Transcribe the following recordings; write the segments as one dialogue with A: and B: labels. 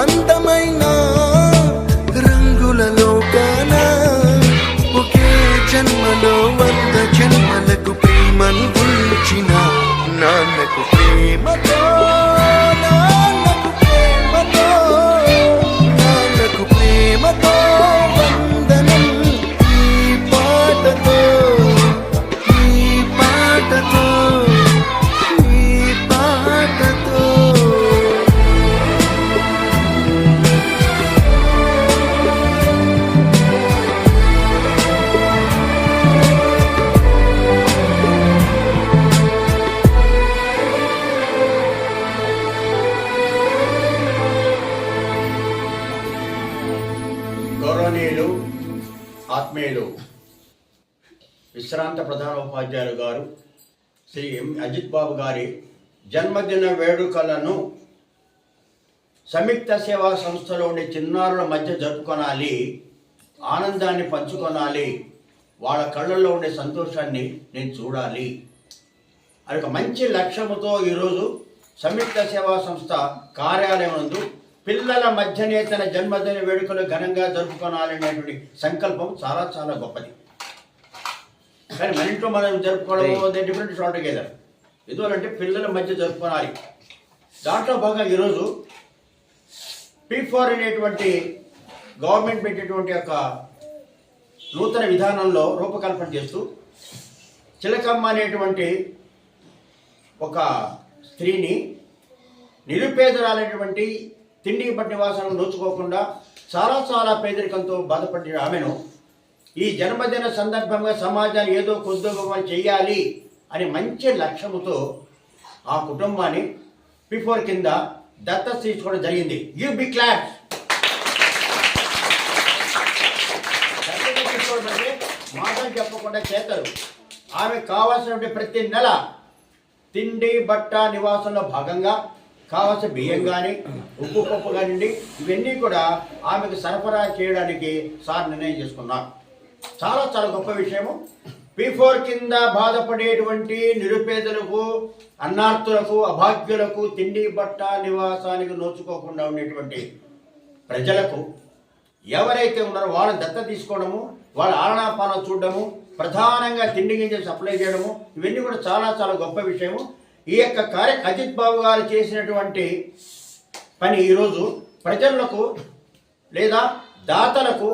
A: అందమైన
B: విశ్రాంత ప్రధాన ఉపాధ్యాయులు గారు శ్రీ ఎం. అజిత్ బాబు గారి జన్మదిన వేడుకలను సంయుక్త సేవా సంస్థలో ఉండే చిన్నారుల మధ్య జరుపుకొనాలి ఆనందాన్ని పంచుకొనాలి వాళ్ళ కళ్ళల్లో ఉండే సంతోషాన్ని నేను చూడాలి. అది ఒక మంచి లక్ష్యముతో ఈరోజు సంయుక్త సేవా సంస్థ కార్యాలయం నందు పిల్లల మధ్యనే తన జన్మదిన వేడుకలు ఘనంగా జరుపుకోనాలనేటువంటి సంకల్పం చాలా చాలా గొప్పది. కానీ మన ఇంట్లో మనం జరుపుకోవడం డిఫరెంట్ షార్ట్ టుగెదర్ ఎందువలంటే పిల్లల మధ్య జరుపుకోవాలి. దాంట్లో భాగంగా ఈరోజు పీ ఫోర్ అనేటువంటి గవర్నమెంట్ పెట్టేటువంటి యొక్క నూతన విధానంలో రూపకల్పన చేస్తూ చిలకమ్మ అనేటువంటి ఒక స్త్రీని నిరుపేదరాలైనటువంటి తిండి బట్టి నివాసాలను నోచుకోకుండా చాలా చాలా పేదరికంతో బాధపడిన ఆమెను ఈ జన్మదిన సందర్భంగా సమాజాన్ని ఏదో కొద్దిగా చేయాలి అనే మంచి లక్ష్యముతో ఆ కుటుంబాన్ని బిఫోర్ కింద దత్త తీసుకోవడం జరిగింది. యూ బి క్లాస్ మాటలు చెప్పకుండా చేతలు ఆమె కావాల్సినటువంటి ప్రతి నెల తిండి బట్ట నివాసంలో భాగంగా కావలసిన బియ్యం కానీ ఉప్పు పప్పు కానివ్వండి ఇవన్నీ కూడా ఆమెకు సరఫరా చేయడానికి సార్ నిర్ణయం చేసుకున్నారు. చాలా చాలా గొప్ప విషయము. బిఫోర్ ఫోర్ కింద బాధపడేటువంటి నిరుపేదలకు అన్నార్థులకు అభాగ్యులకు తిండి బట్ట నివాసానికి నోచుకోకుండా ఉండేటువంటి ప్రజలకు ఎవరైతే ఉన్నారో వాళ్ళని దత్త తీసుకోవడము వాళ్ళ ఆలనాపాన చూడడము ప్రధానంగా తిండి గింజలు సప్లై చేయడము ఇవన్నీ కూడా చాలా చాలా గొప్ప విషయము. ఈ యొక్క కార్య అజిత్ బాబు గారు చేసినటువంటి పని ఈరోజు ప్రజలకు లేదా దాతలకు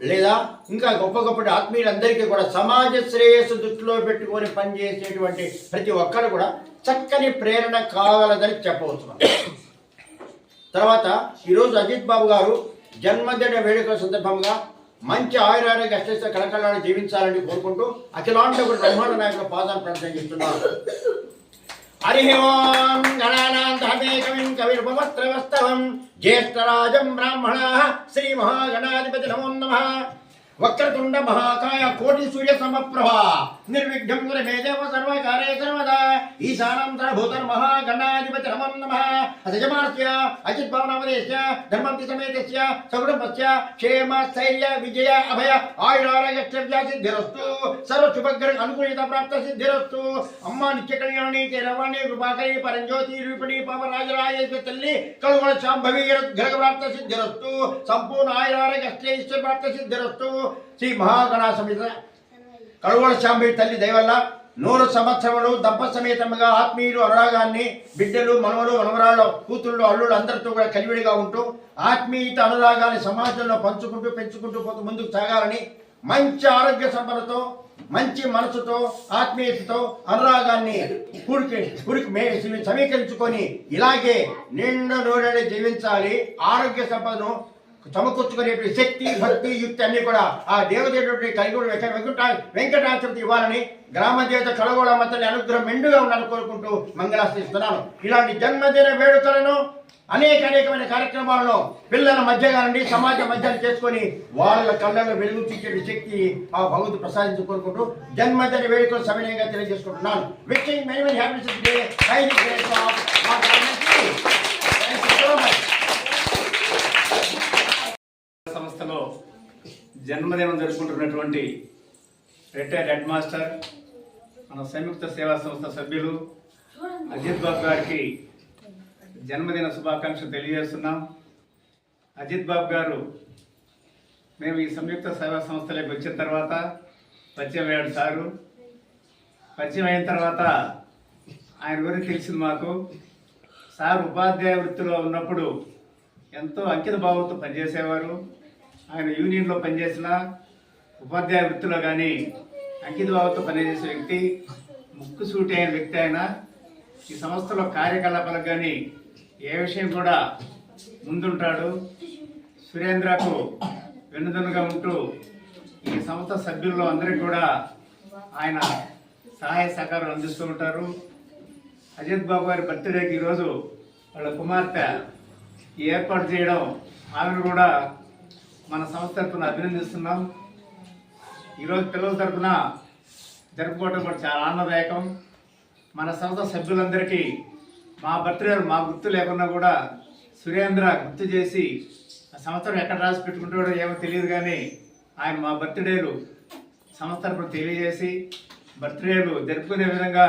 B: లేదా ఇంకా గొప్ప గొప్ప ఆత్మీయులందరికీ కూడా సమాజ శ్రేయస్సు దృష్టిలో పెట్టుకొని పనిచేసేటువంటి ప్రతి ఒక్కరు కూడా చక్కని ప్రేరణ కావాలదని చెప్పవచ్చు తర్వాత ఈరోజు అజిత్ బాబు గారు జన్మదిన వేడుకల సందర్భంగా మంచి ఆయురారోగ్య అష్టేశ్వర కళకళాన్ని జీవించాలని కోరుకుంటూ అఖిలాండ బ్రహ్మాండ నాయకుల పాదాలు ప్రార్థన చేస్తున్నారు హరి ఓం గణానాంతమే కవిం కవిర్భవస్త్రవస్తవం జ్యేష్ఠరాజం బ్రాహ్మణ శ్రీ మహాగణాధిపతి నమో నమ వక్రతుండ మహాకాయ కోటి సూర్య సమప్రభ నిర్విఘ్నం గురు దేవ సర్వకారే సర్వదా ఈశానాంతర భూతర్ మహాగణాధిపతి నమో నమ అజమానస్య అజిత్ భవనామదేశ్య ధర్మంతి సమేతస్య సకుటుంబస్య క్షేమ స్థైర్య విజయ అభయ ఆయురారోగ్య సిద్ధిరస్తు సర్వ శుభగ్ర అనుకూలిత ప్రాప్త సిద్ధిరస్తు అమ్మ నిత్య కళ్యాణి రవాణి కృపాకరి పరంజ్యోతి రూపిణి పవరాజరాయ తల్లి కలుగుణ శాంభవి గ్రహ ప్రాప్త సిద్ధిరస్తు సంపూర్ణ ఆయురారోగ్య ప్రాప్త సిద్ధిరస్తు శ్రీ మహాగణా సమిత కడుగోడ శాంబి తల్లి దయవల్ల నూరు సంవత్సరములు దంప సమేతముగా ఆత్మీయులు అనురాగాన్ని బిడ్డలు మనవలు మనవరాళ్ళు కూతుళ్ళు అల్లుళ్ళు అందరితో కూడా కలివిడిగా ఉంటూ ఆత్మీయత అనురాగాన్ని సమాజంలో పంచుకుంటూ పెంచుకుంటూ పోతూ ముందుకు సాగాలని మంచి ఆరోగ్య సంపదతో మంచి మనసుతో ఆత్మీయతతో అనురాగాన్ని కూడికి కూడికి సమీకరించుకొని ఇలాగే నిండు నూనె జీవించాలి. ఆరోగ్య సంపదను సమకూర్చుకునేటువంటి శక్తి భక్తి యుక్తి అన్ని కూడా ఆ దేవదేవుడి కలిగుడు వెంకట వెంకటాచరతి ఇవ్వాలని గ్రామ దేవత కడగోళ మతని అనుగ్రహం మెండుగా ఉండాలని కోరుకుంటూ మంగళాస్తిస్తున్నాను ఇలాంటి జన్మదిన వేడుకలను అనేక అనేకమైన కార్యక్రమాలను పిల్లల మధ్య కానివ్వండి సమాజ మధ్య చేసుకొని వాళ్ళ కళ్ళలో వెలుగు శక్తి ఆ భగవద్దు ప్రసాదించి కోరుకుంటూ జన్మదిన వేడుకలు సమయంగా తెలియజేసుకుంటున్నాను. Wishing many many happiness day
C: జన్మదినం జరుపుకుంటున్నటువంటి రిటైర్డ్ హెడ్ మాస్టర్ మన సంయుక్త సేవా సంస్థ సభ్యులు అజిత్ బాబు గారికి జన్మదిన శుభాకాంక్షలు తెలియజేస్తున్నాం. అజిత్ బాబు గారు మేము ఈ సంయుక్త సేవా సంస్థలోకి వచ్చిన తర్వాత పరిచయం అయ్యాడు సారు. పరిచయం అయిన తర్వాత ఆయన గురించి తెలిసింది మాకు. సార్ ఉపాధ్యాయ వృత్తిలో ఉన్నప్పుడు ఎంతో అంకిత భావంతో పనిచేసేవారు. ఆయన యూనియన్లో పనిచేసిన ఉపాధ్యాయ వృత్తిలో కానీ అంకితభావంతో పనిచేసే వ్యక్తి ముక్కు సూటి అయిన వ్యక్తి ఆయన. ఈ సంస్థలో కార్యకలాపాలకు కానీ ఏ విషయం కూడా ముందుంటాడు. సురేంద్రకు వెన్నుదన్నుగా ఉంటూ ఈ సంస్థ సభ్యుల్లో అందరికీ కూడా ఆయన సహాయ సహకారం అందిస్తూ ఉంటారు. అజిత్ బాబు గారి బర్త్డేకి ఈరోజు వాళ్ళ కుమార్తె ఏర్పాటు చేయడం ఆమెను కూడా మన సంస్థ తరఫున అభినందిస్తున్నాం. ఈరోజు పిల్లల తరఫున జరుపుకోవడం కూడా చాలా ఆనందదాయకం. మన సంస్థ సభ్యులందరికీ మా బర్త్డే మా గుర్తు లేకున్నా కూడా సురేంద్ర గుర్తు చేసి ఆ సంవత్సరం ఎక్కడ రాసి పెట్టుకుంటాడో ఏమో తెలియదు కానీ ఆయన మా బర్త్డేలు సంస్థ తరఫున తెలియజేసి బర్త్డేలు జరుపుకునే విధంగా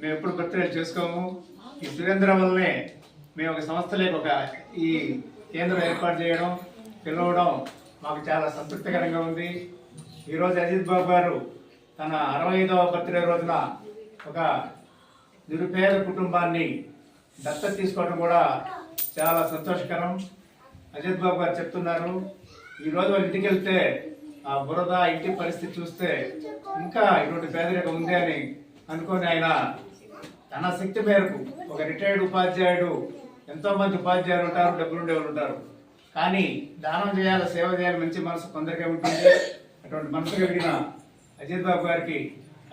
C: మేము ఎప్పుడు బర్త్డేలు చేసుకోము. ఈ సురేంద్ర వల్లనే మేము ఒక సంస్థలోకి ఒక ఈ కేంద్రం ఏర్పాటు చేయడం పిలవడం మాకు చాలా సంతృప్తికరంగా ఉంది. ఈరోజు అజిత్ బాబు గారు తన అరవై ఐదవ బర్త్డే రోజున ఒక నిరుపేద కుటుంబాన్ని దత్తత తీసుకోవడం కూడా చాలా సంతోషకరం. అజిత్ బాబు గారు చెప్తున్నారు ఈ రోజు వాళ్ళ ఇంటికి వెళ్తే ఆ బురద ఇంటి పరిస్థితి చూస్తే ఇంకా ఇటువంటి పేదరికం ఉంది అని అనుకొని ఆయన తన శక్తి మేరకు ఒక రిటైర్డ్ ఉపాధ్యాయుడు ఎంతో మంది ఉపాధ్యాయులు ఉంటారు డబ్బులు ఉండేవాళ్ళు ఉంటారు. కానీ దానం చేయాలి సేవ చేయాలి మంచి మనసు కొందరికే ఉంటుంది. అటువంటి మనసు కలిగిన అజిత్ బాబు గారికి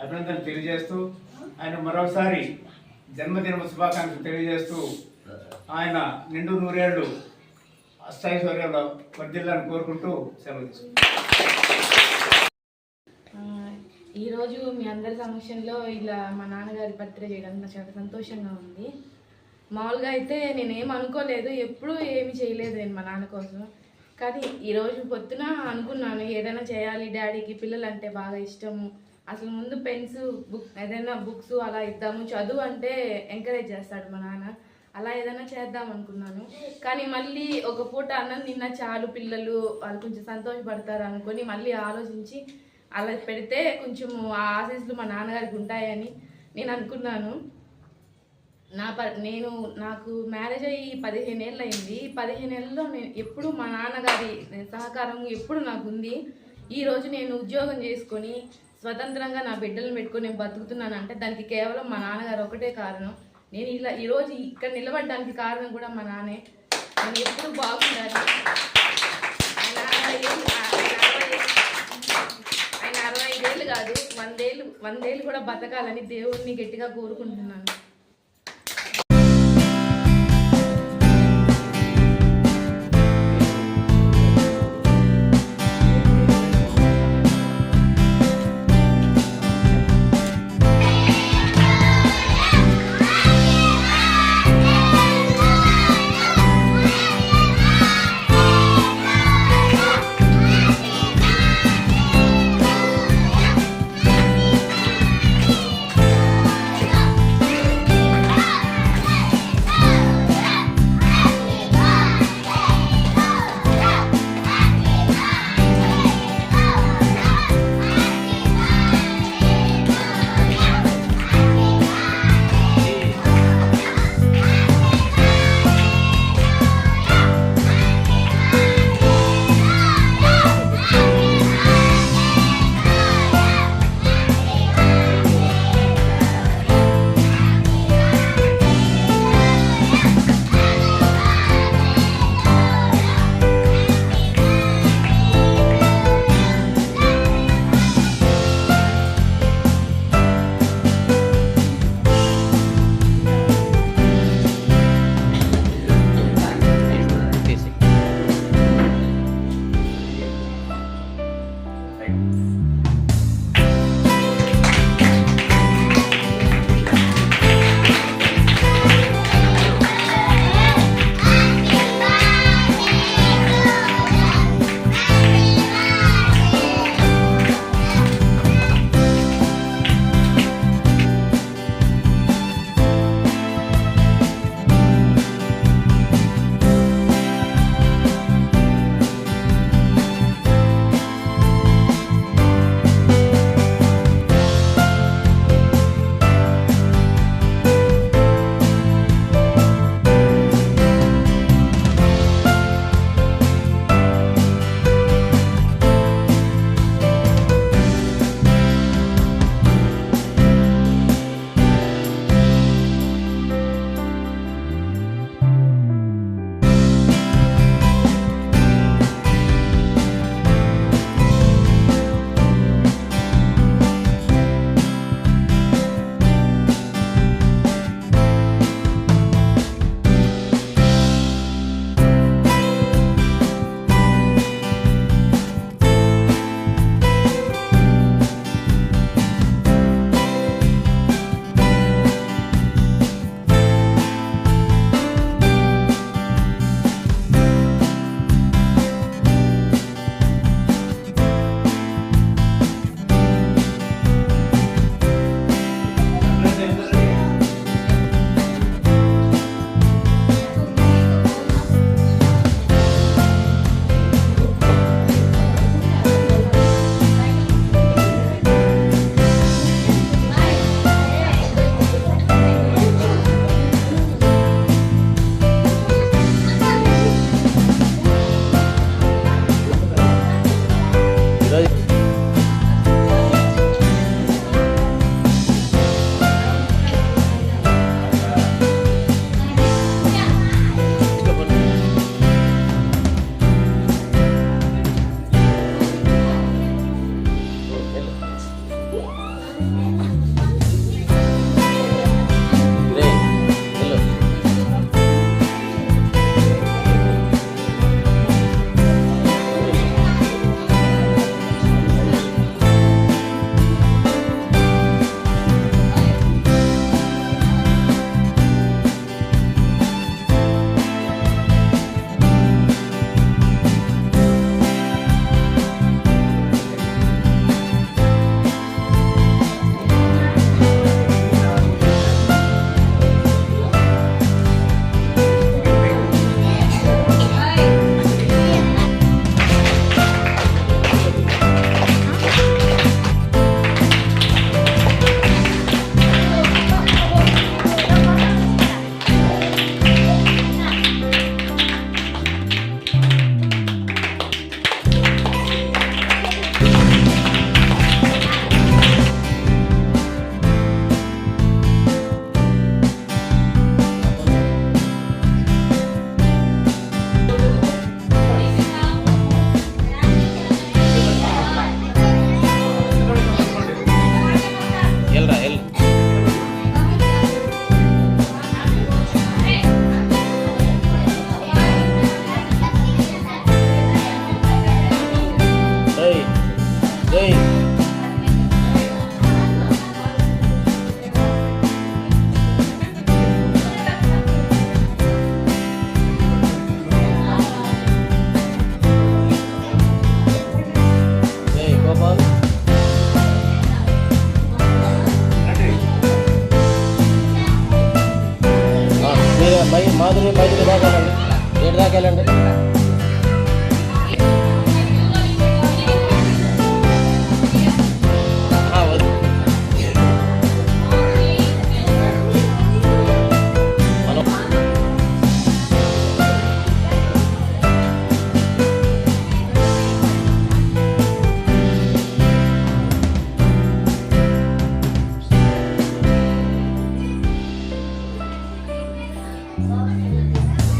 C: అభినందనలు తెలియజేస్తూ ఆయన మరోసారి జన్మదిన శుభాకాంక్షలు తెలియజేస్తూ ఆయన నిండు నూరేళ్ళు అష్టైశ్వర్యంలో వర్ధిల్లని కోరుకుంటూ సెలవు
D: ఈరోజు మీ అందరి సమక్షంలో ఇలా మా నాన్నగారి బర్త్డే చేయడం నాకు చాలా సంతోషంగా ఉంది. మామూలుగా అయితే నేనేం అనుకోలేదు ఎప్పుడూ ఏమి చేయలేదు నేను మా నాన్న కోసం. కానీ ఈరోజు పొద్దున అనుకున్నాను ఏదైనా చేయాలి డాడీకి పిల్లలు అంటే బాగా ఇష్టము. అసలు ముందు పెన్స్ బుక్ ఏదైనా బుక్స్ అలా ఇద్దాము. చదువు అంటే ఎంకరేజ్ చేస్తాడు మా నాన్న. అలా ఏదైనా చేద్దాం అనుకున్నాను. కానీ మళ్ళీ ఒక పూట అన్నం నిన్న చాలు పిల్లలు వాళ్ళు కొంచెం సంతోషపడతారు అనుకొని మళ్ళీ ఆలోచించి అలా పెడితే కొంచెం ఆ ఆశీస్సులు మా నాన్నగారికి ఉంటాయని నేను అనుకున్నాను. నా ప నేను నాకు మ్యారేజ్ అయ్యి పదిహేను ఏళ్ళు అయింది పదిహేను ఏళ్ళలో నేను ఎప్పుడు మా నాన్నగారి సహకారం ఎప్పుడు నాకు ఉంది. ఈరోజు నేను ఉద్యోగం చేసుకొని స్వతంత్రంగా నా బిడ్డలను పెట్టుకొని నేను బతుకుతున్నాను అంటే దానికి కేవలం మా నాన్నగారు ఒకటే కారణం. నేను ఇలా ఈరోజు ఇక్కడ నిలబడడానికి కారణం కూడా మా నాన్నే. నేను ఎప్పుడు బాగుండాలి. ఆయన అరవై ఐదేళ్ళు కాదు వందేళ్ళు వందేళ్ళు కూడా బతకాలని దేవుడిని గట్టిగా కోరుకుంటున్నాను.
A: మాధురి మైదురి బాగా వెళ్ళండి. ఏడు దాకా వెళ్ళండి. Yeah.